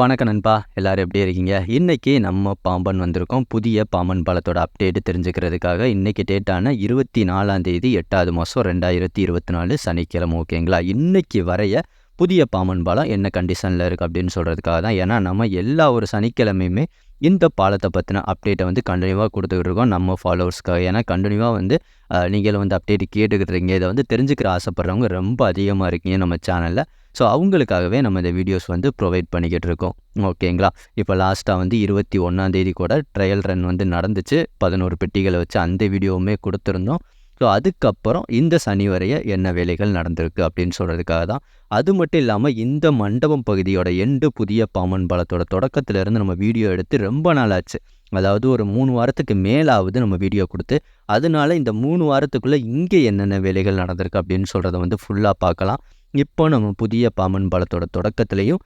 வணக்கம் நண்பா. எல்லாரும் எப்படி இருக்கீங்க? இன்றைக்கி நம்ம பாம்பன் வந்திருக்கோம். புதிய பாம்பன் பாலத்தோட அப்டேட் தெரிஞ்சுக்கிறதுக்காக இன்றைக்கி டேட்டான இருபத்தி நாலாம் தேதி எட்டாவது மாதம் ரெண்டாயிரத்தி இருபத்தி நாலு சனிக்கிழமை ஓகேங்களா? இன்றைக்கி வரைய புதிய பாம்பன் பாலம் என்ன கண்டிஷனில் இருக்குது அப்படின்னு சொல்கிறதுக்காக தான். ஏன்னா நம்ம எல்லா ஒரு சனிக்கிழமையுமே இந்த பாலத்தை பற்றின அப்டேட்டை வந்து கண்டினியூவாக கொடுத்துக்கிட்டு இருக்கோம் நம்ம ஃபாலோவர்ஸ்க்காக ஏன்னா கண்டினியூவாக வந்து நீங்களும் நீங்கள் வந்து அப்டேட் கேட்டுக்கிட்டு இருக்கீங்க. இதை வந்து தெரிஞ்சுக்கிற ஆசைப்பட்றவங்க ரொம்ப அதிகமாக இருக்கீங்க நம்ம சேனலில் ஸோ அவங்களுக்காகவே நம்ம இந்த வீடியோஸ் வந்து ப்ரொவைட் பண்ணிக்கிட்டு இருக்கோம். ஓகேங்களா இப்போ லாஸ்ட்டாக வந்து இருபத்தி ஒன்றாந்தேதி கூட ட்ரையல் ரன் வந்து நடந்துச்சு. பதினோரு பெட்டிகளை வச்சு அந்த வீடியோவுமே கொடுத்துருந்தோம். ஸோ அதுக்கப்புறம் இந்த சனி வரைய என்ன வேலைகள் நடந்திருக்கு அப்படின்னு சொல்கிறதுக்காக தான். அது மட்டும் இல்லாமல் இந்த மண்டபம் பகுதியோட எண்டு புதிய பாமன் பாலத்தோட தொடக்கத்திலேருந்து நம்ம வீடியோ எடுத்து ரொம்ப நாள் ஆச்சு அதாவது ஒரு மூணு வாரத்துக்கு மேலாவது நம்ம வீடியோ கொடுத்து அதனால இந்த மூணு வாரத்துக்குள்ளே இங்கே என்னென்ன வேலைகள் நடந்திருக்கு அப்படின்னு சொல்கிறத வந்து ஃபுல்லாக பார்க்கலாம். இப்போ நம்ம புதிய பாமன் பலத்தோட தொடக்கத்துலேயும்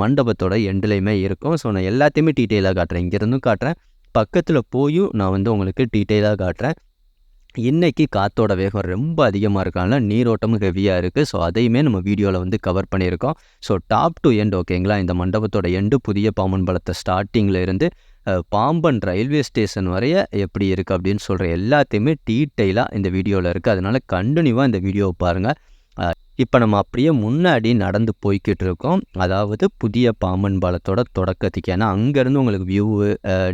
மண்டபத்தோட எண்ட்லேயுமே இருக்கும். ஸோ நான் எல்லாத்தையுமே டீட்டெயிலாக காட்டுறேன். இங்கேருந்தும் காட்டுறேன். பக்கத்தில் போயும் நான் வந்து உங்களுக்கு டீட்டெயிலாக காட்டுறேன். இன்றைக்கி காற்றோட வேகம் ரொம்ப அதிகமாக இருக்கனால நீரோட்டமும் ஹெவியாக இருக்குது ஸோ அதையுமே நம்ம வீடியோவில் வந்து கவர் பண்ணியிருக்கோம். ஸோ டாப் டு எண்ட் ஓகேங்களா? இந்த மண்டபத்தோட எண்டு புதிய பாம்பன் பலத்தை ஸ்டார்டிங்கில் இருந்து பாம்பன் ரயில்வே ஸ்டேஷன் வரைய எப்படி இருக்குது அப்படின்னு சொல்கிற எல்லாத்தையுமே டீட்டெயிலாக இந்த வீடியோவில் இருக்குது அதனால் கண்டினியூவாக இந்த வீடியோவை பாருங்கள் இப்போ நம்ம அப்படியே முன்னாடி நடந்து போய்கிட்டு இருக்கோம். அதாவது புதிய பாம்பன் பாலத்தோட தொடக்கத்துக்கு. ஏன்னா அங்கேருந்து உங்களுக்கு வியூவு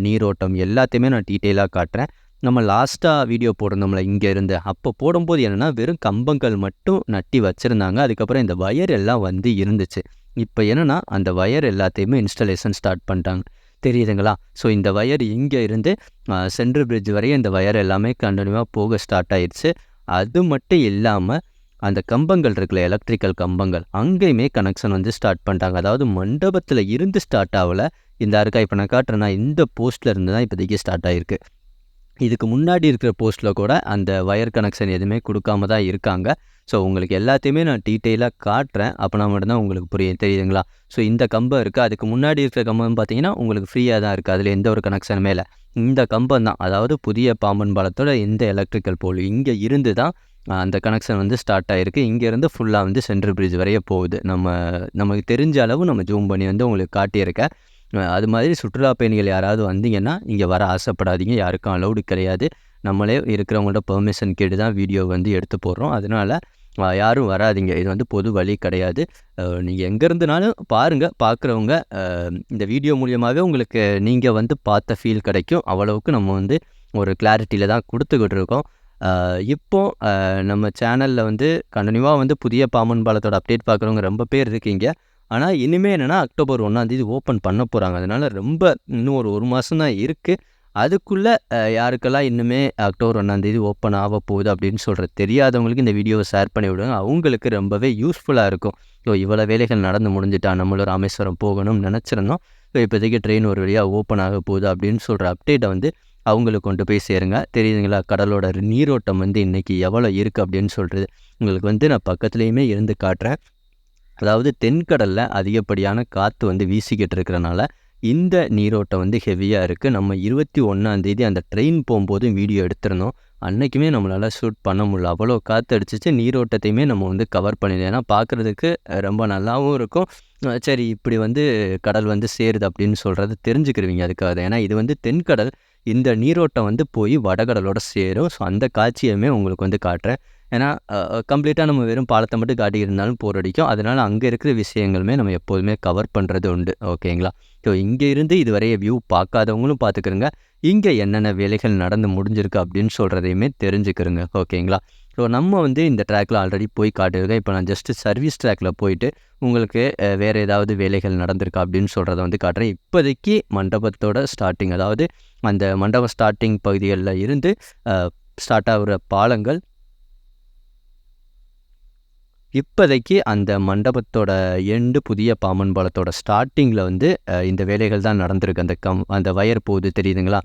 நீரோட்டம் எல்லாத்தையுமே நான் டீட்டெயிலாக காட்டுறேன். நம்ம லாஸ்ட்டாக வீடியோ போட்டிருந்தோம்ல இங்கேருந்து. அப்போ போடும்போது என்னென்னா வெறும் கம்பங்கள் மட்டும் நட்டி வச்சுருந்தாங்க. அதுக்கப்புறம் இந்த வயர் எல்லாம் வந்து இருந்துச்சு. இப்போ என்னென்னா அந்த வயர் எல்லாத்தையுமே இன்ஸ்டலேஷன் ஸ்டார்ட் பண்ணிட்டாங்க. தெரியுதுங்களா? ஸோ இந்த வயர் இங்கே இருந்து சென்ட்ரல் பிரிட்ஜ் வரையும் இந்த வயர் எல்லாமே கண்டினியூவாக போக ஸ்டார்ட் ஆயிடுச்சு அது மட்டும் இல்லாமல் அந்த கம்பங்கள் இருக்குல்ல எலக்ட்ரிக்கல் கம்பங்கள் அங்கேயுமே கனெக்ஷன் வந்து ஸ்டார்ட் பண்ணிட்டாங்க. அதாவது மண்டபத்தில் இருந்து ஸ்டார்ட் ஆகல. இந்த அறுக்கா இப்போ நான் காட்டுறேன்னா இந்த போஸ்ட்டில் இருந்து தான் இப்போதைக்கு ஸ்டார்ட் ஆகிருக்கு இதுக்கு முன்னாடி இருக்கிற போஸ்ட்டில் கூட அந்த ஒயர் கனெக்ஷன் எதுவுமே கொடுக்காம தான் இருக்காங்க. ஸோ உங்களுக்கு எல்லாத்தையுமே நான் டீட்டெயிலாக காட்டுறேன். அப்போனா மட்டும்தான் உங்களுக்கு புரியும். தெரியுதுங்களா? ஸோ இந்த கம்பம் இருக்குது அதுக்கு முன்னாடி இருக்கிற கம்பம் பார்த்தீங்கன்னா உங்களுக்கு ஃப்ரீயாக தான் இருக்குது அதில் எந்த ஒரு கனெக்ஷனுமே இல்லை. இந்த கம்பம் தான். அதாவது புதிய பாம்பன் பாலத்தோட இந்த எலக்ட்ரிக்கல் போல் இங்கே இருந்து தான் அந்த கனெக்ஷன் வந்து ஸ்டார்ட் ஆகிருக்கு இங்கேருந்து ஃபுல்லாக வந்து சென்ட்ரல் பிரிட்ஜ் வரைய போகுது. நம்ம நமக்கு தெரிஞ்ச அளவு நம்ம ஜூம் பண்ணி வந்து உங்களுக்கு காட்டியிருக்கேன் அது மாதிரி சுற்றுலா பயணிகள் யாராவது வந்தீங்கன்னா இங்கே வர ஆசைப்படாதீங்க. யாருக்கும் அலௌடு கிடையாது. நம்மளே இருக்கிறவங்கள்ட்ட பெர்மிஷன் கேட்டு தான் வீடியோ வந்து எடுத்து போடுறோம். அதனால் யாரும் வராதீங்க. இது வந்து பொது வழி கிடையாது. நீங்கள் எங்கேருந்துனாலும் பாருங்கள் பார்க்குறவங்க இந்த வீடியோ மூலியமாகவே உங்களுக்கு நீங்கள் வந்து பார்த்த ஃபீல் கிடைக்கும். அவ்வளவுக்கு நம்ம வந்து ஒரு கிளாரிட்டியில் தான் கொடுத்துக்கிட்டு இருக்கோம். இப்போ நம்ம சேனலில் வந்து கண்டினியூவாக வந்து புதிய பாம்பன் பாலத்தோட அப்டேட் பார்க்குறவங்க ரொம்ப பேர் இருக்கீங்க. ஆனால் இனிமேல் என்னென்னா அக்டோபர் ஒன்றாந்தேதி ஓப்பன் பண்ண போகிறாங்க அதனால் ரொம்ப இன்னும் ஒரு ஒரு மாதம் தான் இருக்குது அதுக்குள்ளே யாருக்கெல்லாம் இன்னுமே அக்டோபர் ஒன்றாந்தேதி ஓப்பன் ஆக போகுது அப்படின்னு சொல்கிற தெரியாதவங்களுக்கு இந்த வீடியோவை ஷேர் பண்ணி விடுங்க. அவங்களுக்கு ரொம்பவே யூஸ்ஃபுல்லாக இருக்கும். ஸோ இவ்வளோ வேலைகள் நடந்து முடிஞ்சிட்டா நம்மளும் ராமேஸ்வரம் போகணும்னு நினச்சிருந்தோம். ஸோ இப்போதைக்கு ட்ரெயின் ஒரு வழியாக ஓப்பன் ஆக போகுது அப்படின்னு சொல்கிற அப்டேட்டை வந்து அவங்களுக்கு கொண்டு போய் சேருங்க. தெரியுதுங்களா? கடலோட நீரோட்டம் வந்து இன்றைக்கி எவ்வளோ இருக்குது அப்படின்னு சொல்கிறது உங்களுக்கு வந்து நான் பக்கத்துலேயுமே இருந்து காட்டுறேன். அதாவது தென்கடலில் அதிகப்படியான காற்று வந்து வீசிக்கிட்டு இருக்கிறனால இந்த நீரோட்டம் வந்து ஹெவியாக இருக்குது நம்ம இருபத்தி ஒன்றாந்தேதி அந்த ட்ரெயின் போகும்போது வீடியோ எடுத்திருந்தோம் அன்றைக்குமே நம்மளால் ஷூட் பண்ண முடியல. அவ்வளோ காற்று அடிச்சிச்சு. நீரோட்டத்தையுமே நம்ம வந்து கவர் பண்ணிடலாம் ஏன்னா பார்க்குறதுக்கு ரொம்ப நல்லாவும் இருக்கும். சரி இப்படி வந்து கடல் வந்து சேருது அப்படின்னு சொல்கிறது தெரிஞ்சுக்கிருவீங்க அதுக்காக ஏன்னா இது வந்து தென்கடல். இந்த நீரோட்டம் வந்து போய் வடகடலோட சேரும். ஸோ அந்த காட்சியுமே உங்களுக்கு வந்து காட்டுறேன். ஏன்னா கம்ப்ளீட்டாக நம்ம வெறும் பாலத்தை மட்டும் காட்டியிருந்தாலும் போர் அடிக்கும். அதனால் அங்கே இருக்கிற விஷயங்களுமே நம்ம எப்போதுமே கவர் பண்ணுறது உண்டு. ஓகேங்களா ஸோ இங்கே இருந்து இதுவரைய வியூ பார்க்காதவங்களும் பார்த்துக்கிறங்க இங்கே என்னென்ன வேலைகள் நடந்து முடிஞ்சிருக்கு அப்படின்னு சொல்கிறதையுமே தெரிஞ்சுக்கிறங்க ஓகேங்களா ஸோ நம்ம வந்து இந்த ட்ராக்கில் ஆல்ரெடி போய் காட்டியிருக்கோம். இப்போ நான் ஜஸ்ட்டு சர்வீஸ் ட்ராக்கில் போயிட்டு உங்களுக்கு வேறு ஏதாவது வேலைகள் நடந்திருக்கா அப்படின்னு சொல்கிறத வந்து காட்டுறேன். இப்போதைக்கு மண்டபத்தோட ஸ்டார்டிங் அதாவது அந்த மண்டபம் ஸ்டார்டிங் பகுதிகளில் இருந்து ஸ்டார்ட் ஆகிற பாலங்கள் இப்போதைக்கு அந்த மண்டபத்தோட எண்டு புதிய பாம்பன் பாலத்தோட ஸ்டார்டிங்கில் வந்து இந்த வேலைகள் தான் நடந்திருக்கு. அந்த கம் அந்த வயர் போகுது தெரியுதுங்களா?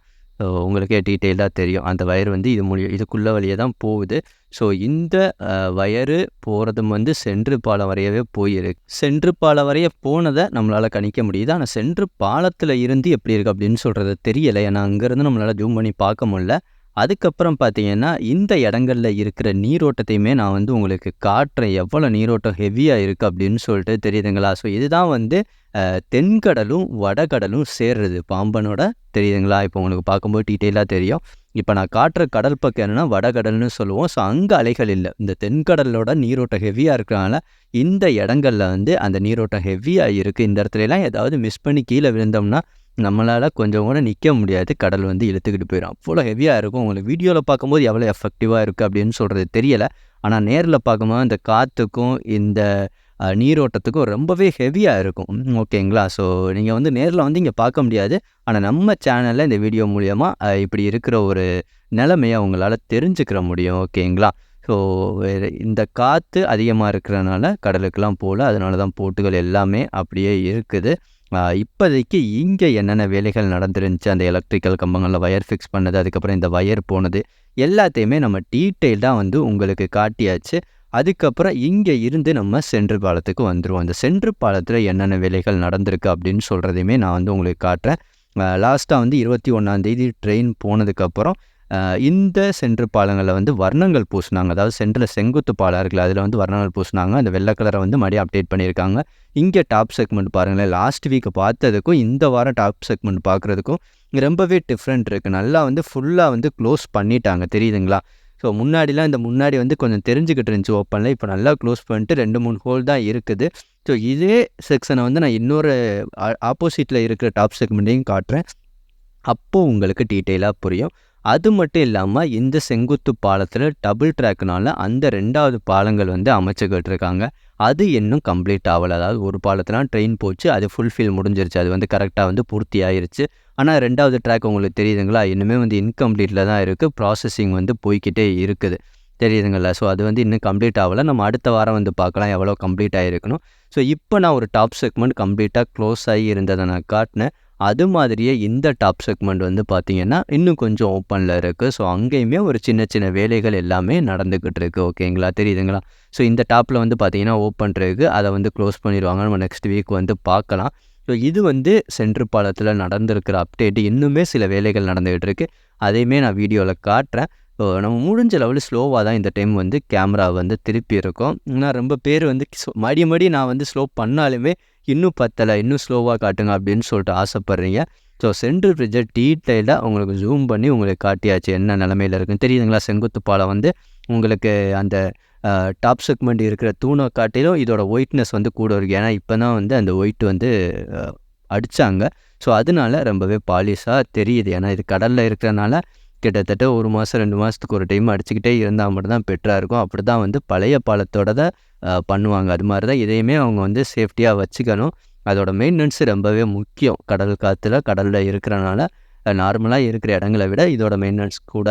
உங்களுக்கே டீட்டெயிலாக தெரியும். அந்த வயர் வந்து இது மூலிய இதுக்குள்ள வழியே தான் போகுது. ஸோ இந்த வயரு போகிறதும் வந்து சென்று பாலம் வரையவே போயிருக்கு. சென்று பாலம் வரைய போனதை நம்மளால் கணிக்க முடியுது. ஆனால் சென்று பாலத்தில் இருந்து எப்படி இருக்குது அப்படின்னு சொல்கிறது தெரியலை. ஏன்னா அங்கேருந்து நம்மளால் ஜூம் பண்ணி பார்க்க முடில அதுக்கப்புறம் பார்த்தீங்கன்னா இந்த இடங்கள்ல இருக்கிற நீரோட்டத்தையுமே நான் வந்து உங்களுக்கு காட்டுறேன். எவ்வளோ நீரோட்டம் ஹெவியாக இருக்குது அப்படின்னு சொல்லிட்டு தெரியுதுங்களா? ஸோ இதுதான் வந்து தென்கடலும் வடகடலும் சேர்றது. பாம்பனோட தெரியுதுங்களா? இப்போ உங்களுக்கு பார்க்கும்போது டீட்டெயிலாக தெரியும். இப்போ நான் காட்டுற கடல் பக்கம் என்னென்னா வடகடல்னு சொல்லுவோம். ஸோ அங்கே அலைகள் இல்லை. இந்த தென்கடலோட நீரோட்டம் ஹெவியாக இருக்கிறனால இந்த இடங்கள்ல வந்து அந்த நீரோட்டம் ஹெவியாக இருக்குது இந்த இடத்துலலாம் ஏதாவது மிஸ் பண்ணி கீழே விழுந்தோம்னா நம்மளால் கொஞ்சம் கூட நிற்க முடியாது. கடல் வந்து இழுத்துக்கிட்டு போயிடும் அவ்வளோ ஹெவியாக இருக்கும். உங்களுக்கு வீடியோவில் பார்க்கும்போது எவ்வளோ எஃபெக்டிவாக இருக்குது அப்படின்னு சொல்கிறது தெரியலை. ஆனால் நேரில் பார்க்கும்போது இந்த காற்றுக்கும் இந்த நீரோட்டத்துக்கும் ரொம்பவே ஹெவியாக இருக்கும். ஓகேங்களா? ஸோ நீங்கள் வந்து நேரில் வந்து இங்கே பார்க்க முடியாது. ஆனால் நம்ம சேனலில் இந்த வீடியோ மூலியமாக இப்படி இருக்கிற ஒரு நிலைமையை உங்களால் தெரிஞ்சுக்கிற முடியும். ஓகேங்களா? ஸோ இந்த காற்று அதிகமாக இருக்கிறனால கடலுக்கெலாம் போகல. அதனால தான் போட்டுகள் எல்லாமே அப்படியே இருக்குது. இப்போதைக்கு இங்கே என்னென்ன வேலைகள் நடந்துருந்துச்சு அந்த எலக்ட்ரிக்கல் கம்பங்களில் ஒயர் ஃபிக்ஸ் பண்ணது அதுக்கப்புறம் இந்த ஒயர் போனது எல்லாத்தையுமே நம்ம டீட்டெயில்டாக வந்து உங்களுக்கு காட்டியாச்சு. அதுக்கப்புறம் இங்கே இருந்து நம்ம சென்று பாலத்துக்கு வந்துடுவோம் அந்த சென்று பாலத்தில் என்னென்ன வேலைகள் நடந்திருக்கு அப்படின்னு சொல்கிறதையுமே நான் வந்து உங்களுக்கு காட்டுறேன். லாஸ்ட்டாக வந்து இருபத்தி ஒன்றாந்தேதி ட்ரெயின் போனதுக்கப்புறம் இந்த சென்று பாலங்களில் வந்து வர்ணங்கள் பூசினாங்க. அதாவது சென்டரில் செங்குத்து பாலம் இருக்குல்ல அதில் வந்து வர்ணங்கள் பூசினாங்க. அந்த வெள்ளை கலரை வந்து மறுபடியும் அப்டேட் பண்ணியிருக்காங்க. இங்கே டாப் செக்மெண்ட் பாருங்களேன். லாஸ்ட் வீக் பார்த்ததுக்கும் இந்த வாரம் டாப் செக்மெண்ட் பார்க்குறதுக்கும் ரொம்பவே டிஃப்ரெண்ட் இருக்குது நல்லா வந்து ஃபுல்லாக வந்து க்ளோஸ் பண்ணிட்டாங்க. தெரியுதுங்களா? ஸோ முன்னாடிலாம் இந்த முன்னாடி வந்து கொஞ்சம் தெரிஞ்சுக்கிட்டு இருந்துச்சு ஓப்பனில் இப்போ நல்லா க்ளோஸ் பண்ணிட்டு ரெண்டு மூணு ஹோல் தான் இருக்குது. ஸோ இதே செக்ஷனை வந்து நான் இன்னொரு ஆப்போசிட்டில் இருக்கிற டாப் செக்மெண்ட்டையும் காட்டுறேன். அப்போது உங்களுக்கு டீட்டெயிலாக புரியும். அது மட்டும் இல்லாமல் இந்த செங்குத்து பாலத்தில் டபுள் ட்ராக்னால அந்த ரெண்டாவது பாலங்கள் வந்து அமைச்சுக்கிட்டு இருக்காங்க அது இன்னும் கம்ப்ளீட் ஆகலை. அதாவது ஒரு பாலத்துலாம் ட்ரெயின் போச்சு அது ஃபுல்ஃபில் முடிஞ்சிருச்சு. அது வந்து கரெக்டாக வந்து பூர்த்தி ஆயிருச்சு. ஆனால் ரெண்டாவது ட்ராக் உங்களுக்கு தெரியுதுங்களா? இன்னுமே வந்து இன்கம்ப்ளீட்டில் தான் இருக்குது ப்ராசஸிங் வந்து போய்க்கிட்டே இருக்குது. தெரியுதுங்களா? ஸோ அது வந்து இன்னும் கம்ப்ளீட் ஆகலை. நம்ம அடுத்த வாரம் வந்து பார்க்கலாம் எவ்வளோ கம்ப்ளீட் ஆகிருக்கணும் ஸோ இப்போ நான் ஒரு டாப் செக்மெண்ட் கம்ப்ளீட்டாக க்ளோஸ் ஆகி இருந்ததை நான் காட்டினேன். அது மாதிரியே இந்த டாப் செக்மெண்ட் வந்து பார்த்திங்கன்னா இன்னும் கொஞ்சம் ஓப்பனில் இருக்குது ஸோ அங்கேயுமே ஒரு சின்ன சின்ன வேலைகள் எல்லாமே நடந்துக்கிட்டு இருக்குது ஓகேங்களா தெரியுதுங்களா? ஸோ இந்த டாப்பில் வந்து பார்த்திங்கன்னா ஓப்பன் இருக்குது அதை வந்து க்ளோஸ் பண்ணிடுவாங்க. நம்ம நெக்ஸ்ட் வீக் வந்து பார்க்கலாம். ஸோ இது வந்து சென்ட்ரு பாலத்தில் நடந்திருக்கிற அப்டேட் இன்னுமே சில வேலைகள் நடந்துகிட்டு இருக்கு. அதையுமே நான் வீடியோவில் காட்டுறேன். ஸோ நம்ம முடிஞ்ச லெவலு ஸ்லோவாக தான் இந்த டைம் வந்து கேமரா வந்து திருப்பி இருக்கோம். ஆனால் ரொம்ப பேர் வந்து மறுபடியும் மறுபடியும் நான் வந்து ஸ்லோ பண்ணாலுமே இன்னும் பத்தலை இன்னும் ஸ்லோவாக காட்டுங்க அப்படின்னு சொல்லிட்டு ஆசைப்பட்றீங்க. ஸோ சென்ட்ரல் பிரிட்ஜை டீட்டெயிலாக உங்களுக்கு ஜூம் பண்ணி உங்களுக்கு காட்டியாச்சு என்ன நிலமையில இருக்குன்னு. தெரியுதுங்களா? செங்குத்து பாலம் வந்து உங்களுக்கு அந்த டாப் செக்மெண்ட் இருக்கிற தூணை காட்டிலும் இதோட ஒயிட்னஸ் வந்து கூட இருக்குது ஏன்னா இப்போ தான் வந்து அந்த ஒயிட் வந்து அடித்தாங்க ஸோ அதனால ரொம்பவே பாலிஷாக தெரியுது. ஏன்னா இது கடலில் இருக்கிறனால கிட்டத்தட்ட ஒரு மாதம் ரெண்டு மாதத்துக்கு ஒரு டைம் அடிச்சுக்கிட்டே இருந்தால் மட்டும்தான் பெட்டராக இருக்கும். அப்படி தான் வந்து பழைய பாலத்தோட தான் பண்ணுவாங்க. அது மாதிரி தான் இதையுமே அவங்க வந்து சேஃப்டியாக வச்சுக்கணும். அதோட மெயின்டெனன்ஸ் ரொம்பவே முக்கியம். கடல் காற்றுல கடலில் இருக்கிறனால நார்மலாக இருக்கிற இடங்களை விட இதோட மெயின்டெனன்ஸ் கூட.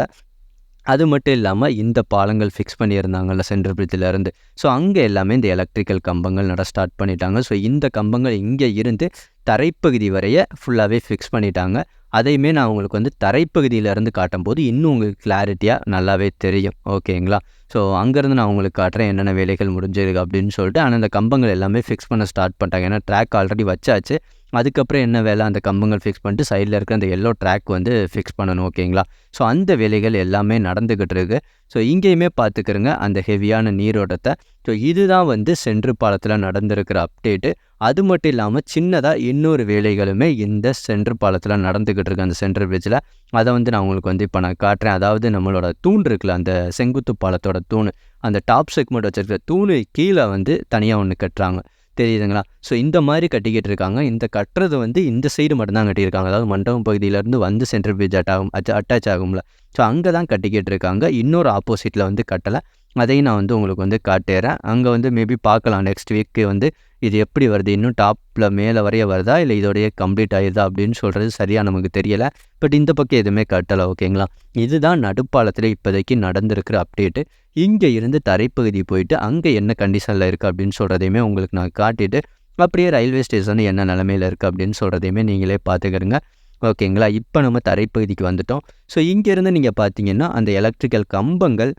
அது மட்டும் இல்லாமல் இந்த பாலங்கள் ஃபிக்ஸ் பண்ணியிருந்தாங்கல்ல சென்ட்ரல் பிரிட்ஜிலேருந்து ஸோ அங்கே எல்லாமே இந்த எலக்ட்ரிக்கல் கம்பங்கள் நட ஸ்டார்ட் பண்ணிட்டாங்க. ஸோ இந்த கம்பங்கள் இங்கே இருந்து தரைப்பகுதி வரைய ஃபுல்லாகவே ஃபிக்ஸ் பண்ணிட்டாங்க. அதையுமே நான் உங்களுக்கு வந்து தரைப்பகுதியிலேருந்து காட்டும்போது இன்னும் உங்களுக்கு கிளாரிட்டியாக நல்லாவே தெரியும். ஓகேங்களா ஸோ அங்கேருந்து நான் உங்களுக்கு காட்டுறேன் என்னென்ன வேலைகள் முடிஞ்சிருக்கு அப்படின்னு சொல்லிட்டு. ஆனால் அந்த கம்பங்கள் எல்லாமே ஃபிக்ஸ் பண்ண ஸ்டார்ட் பண்ணிட்டாங்க. ஏன்னா ட்ராக் ஆல்ரெடி வச்சாச்சு. அதுக்கப்புறம் என்ன வேலை? அந்த கம்பங்கள் ஃபிக்ஸ் பண்ணிட்டு சைடில் இருக்கிற அந்த எல்லோ ட்ராக் வந்து ஃபிக்ஸ் பண்ணணும் ஓகேங்களா? ஸோ அந்த வேலைகள் எல்லாமே நடந்துக்கிட்டு இருக்கு. ஸோ இங்கேயுமே பார்த்துக்கிறங்க அந்த ஹெவியான நீரோட்டத்தை. ஸோ இதுதான் வந்து சென்று பாலத்தில் நடந்திருக்கிற அப்டேட்டு அது மட்டும் இல்லாமல் சின்னதாக இன்னொரு வேலைகளுமே இந்த சென்ட்ரு பாலத்தில் நடந்துக்கிட்டு இருக்கு அந்த சென்ட்ரல் பிரிட்ஜில் அதை வந்து நான் உங்களுக்கு வந்து இப்போ நான் காட்டுறேன். அதாவது நம்மளோட தூண் இருக்குல்ல அந்த செங்குத்து பாலத்தோட தூண். அந்த டாப் செக்மெண்ட் வச்சிருக்கிற தூணு கீழே வந்து தனியாக ஒன்று கட்டுறாங்க. தெரியுதுங்களா? ஸோ இந்த மாதிரி கட்டிக்கிட்டு இருக்காங்க இந்த கட்டுறது வந்து இந்த சைடு மட்டும்தான் கட்டியிருக்காங்க. அதாவது மண்டபம் பகுதியிலேருந்து வந்து சென்ட்ரல் பிரிட்ஜ் அட்டாகும் அட்டாச் ஆகும்ல ஸோ அங்கே தான் கட்டிக்கிட்டு இருக்காங்க இன்னொரு ஆப்போசிட்டில் வந்து கட்டலை. அதையும் நான் வந்து உங்களுக்கு வந்து காட்டுறேன். அங்கே வந்து மேபி பார்க்கலாம். நெக்ஸ்ட் வீக்கு வந்து இது எப்படி வருது? இன்னும் டாப்பில் மேலே வரைய வருதா? இல்லை இதோடைய கம்ப்ளீட் ஆயிருதா? அப்படின்னு சொல்கிறது சரியாக நமக்கு தெரியலை. பட் இந்த பக்கம் எதுவுமே கட்டலை. ஓகேங்களா இதுதான் நடுப்பாலத்தில் இப்போதைக்கு நடந்திருக்கிற அப்டேட்டு இங்கே இருந்து தரைப்பகுதி போயிட்டு அங்கே என்ன கண்டிஷனில் இருக்குது அப்படின்னு சொல்கிறதையுமே உங்களுக்கு நான் காட்டிட்டு அப்படியே ரயில்வே ஸ்டேஷன் என்ன நிலமையில இருக்குது அப்படின்னு சொல்கிறதையுமே நீங்களே பார்த்துக்கிறங்க. ஓகேங்களா இப்போ நம்ம தரைப்பகுதிக்கு வந்துட்டோம். ஸோ இங்கேருந்து நீங்கள் பார்த்தீங்கன்னா அந்த எலக்ட்ரிக்கல் கம்பங்கள்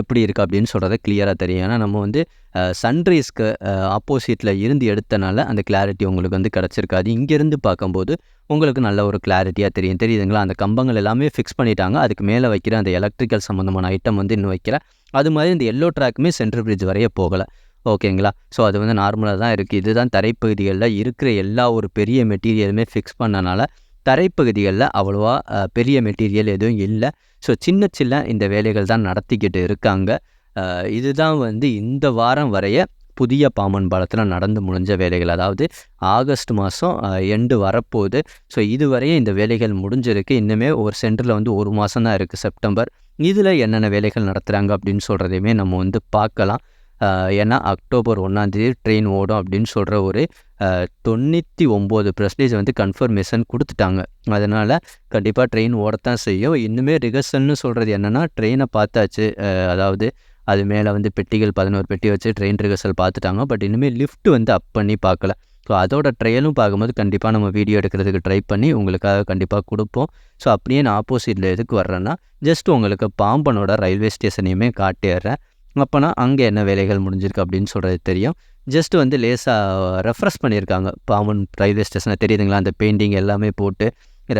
எப்படி இருக்குது அப்படின்னு சொல்கிறத கிளியராக தெரியும். ஏன்னா நம்ம வந்து சன்ரைஸ்க்கு ஆப்போசிட்டில் இருந்து எடுத்தனால அந்த கிளாரிட்டி உங்களுக்கு வந்து கிடச்சிருக்காது. இங்கேருந்து பார்க்கும்போது உங்களுக்கு நல்ல ஒரு கிளாரிட்டியாக தெரியும். தெரியுதுங்களா? அந்த கம்பங்கள் எல்லாமே ஃபிக்ஸ் பண்ணிட்டாங்க. அதுக்கு மேலே வைக்கிற அந்த எலக்ட்ரிக்கல் சம்மந்தமான ஐட்டம் வந்து இன்னும் வைக்கல. அது மாதிரி இந்த எல்லோ ட்ராக்குமே சென்ட்ரல் பிரிட்ஜ் வரைய போகலை. ஓகேங்களா? ஸோ அது வந்து நார்மலாக தான் இருக்குது இதுதான் தரைப்பகுதிகளில் இருக்கிற எல்லா ஒரு பெரிய மெட்டீரியலுமே ஃபிக்ஸ் பண்ணனால தரைப்பகுதிகளில் அவ்வளோவா பெரிய மெட்டீரியல் எதுவும் இல்லை. ஸோ சின்ன சின்ன இந்த வேலைகள் தான் நடத்திக்கிட்டு இருக்காங்க. இதுதான் வந்து இந்த வாரம் வரைய புதிய பாம்பன் பாலத்தில் நடந்து முடிஞ்ச வேலைகள். அதாவது ஆகஸ்ட் மாதம் எண்டு வரப்போகுது. ஸோ இதுவரையும் இந்த வேலைகள் முடிஞ்சிருக்கு. இன்னுமே ஒரு சென்டரில் வந்து ஒரு மாதம் தான் இருக்குது செப்டம்பர் இதில் என்னென்ன வேலைகள் நடத்துகிறாங்க அப்படின்னு சொல்கிறதையுமே நம்ம வந்து பார்க்கலாம். ஏன்னா அக்டோபர் ஒன்றாந்தேதி ட்ரெயின் ஓடும் அப்படின்னு சொல்கிற ஒரு தொண்ணூற்றி ஒம்பது பர்சன்டேஜ் வந்து கன்ஃபர்மேஷன் கொடுத்துட்டாங்க. அதனால் கண்டிப்பாக ட்ரெயின் ஓடத்தான் செய்யும். இன்னுமே ரிகர்சல்னு சொல்கிறது என்னென்னா ட்ரெயினை பார்த்தாச்சு. அதாவது அது மேலே வந்து பெட்டிகள் பதினோரு பெட்டி வச்சு ட்ரெயின் ரிகர்சல் பார்த்துட்டாங்க. பட் இனிமேல் லிஃப்ட் வந்து அப் பண்ணி பார்க்கல. ஸோ அதோட ட்ரையலும் பார்க்கும்போது கண்டிப்பாக நம்ம வீடியோ எடுக்கிறதுக்கு ட்ரை பண்ணி உங்களுக்காக கண்டிப்பாக கொடுப்போம். ஸோ அப்படியே நான் ஆப்போசிட்டில் எதுக்கு வர்றேன்னா ஜஸ்ட் உங்களுக்கு பாம்பனோட ரயில்வே ஸ்டேஷனையுமே காட்டிடுறேன். அப்போனா அங்கே என்ன வேலைகள் முடிஞ்சிருக்கு அப்படின்னு சொல்கிறது தெரியும். ஜஸ்ட் வந்து லேசாக ரெஃப்ரெஷ் பண்ணியிருக்காங்க. பாம்பன் ரயில்வே ஸ்டேஷனை தெரியுதுங்களா? அந்த பெயிண்டிங் எல்லாமே போட்டு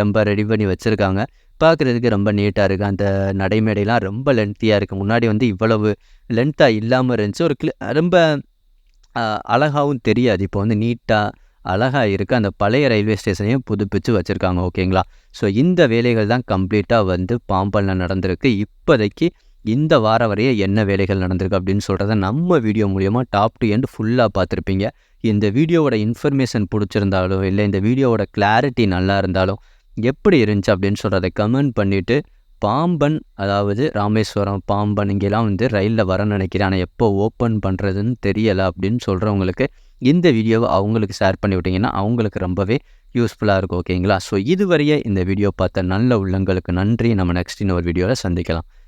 ரொம்ப ரெடி பண்ணி வச்சுருக்காங்க. பார்க்குறதுக்கு ரொம்ப நீட்டாக இருக்குது அந்த நடைமேடைலாம் ரொம்ப லென்த்தியாக இருக்குது முன்னாடி வந்து இவ்வளவு லென்த்தாக இல்லாமல் இருந்துச்சு. ஒரு கிளி ரொம்ப அழகாகவும் தெரியாது. இப்போ வந்து நீட்டாக அழகாக இருக்குது அந்த பழைய ரயில்வே ஸ்டேஷனையும் புதுப்பிச்சு வச்சுருக்காங்க. ஓகேங்களா ஸோ இந்த வேலைகள் தான் கம்ப்ளீட்டாக வந்து பாம்பனில் நடந்திருக்கு. இப்போதைக்கு இந்த வார வரைய என்ன வேலைகள் நடந்திருக்கு அப்படின்னு சொல்கிறத நம்ம வீடியோ மூலியமாக டாப் டு எண்ட் ஃபுல்லாக பார்த்துருப்பீங்க. இந்த வீடியோவோட இன்ஃபர்மேஷன் பிடிச்சிருந்தாலும் இல்லை இந்த வீடியோவோட கிளாரிட்டி நல்லா இருந்தாலும் எப்படி இருந்துச்சு அப்படின்னு சொல்கிறத கமெண்ட் பண்ணிவிட்டு பாம்பன் அதாவது ராமேஸ்வரம் பாம்பன் இங்கெல்லாம் வந்து ரயிலில் வர நினைக்கிறேன். ஆனால் எப்போ ஓப்பன் பண்ணுறதுன்னு தெரியலை அப்படின்னு சொல்கிறவங்களுக்கு இந்த வீடியோவை அவங்களுக்கு ஷேர் பண்ணி விட்டிங்கன்னா அவங்களுக்கு ரொம்பவே யூஸ்ஃபுல்லாக இருக்கும் ஓகேங்களா ஸோ இதுவரையே இந்த வீடியோ பார்த்த நல்ல உள்ளங்களுக்கு நன்றி. நம்ம நெக்ஸ்ட் இன்னொரு வீடியோவில் சந்திக்கலாம்.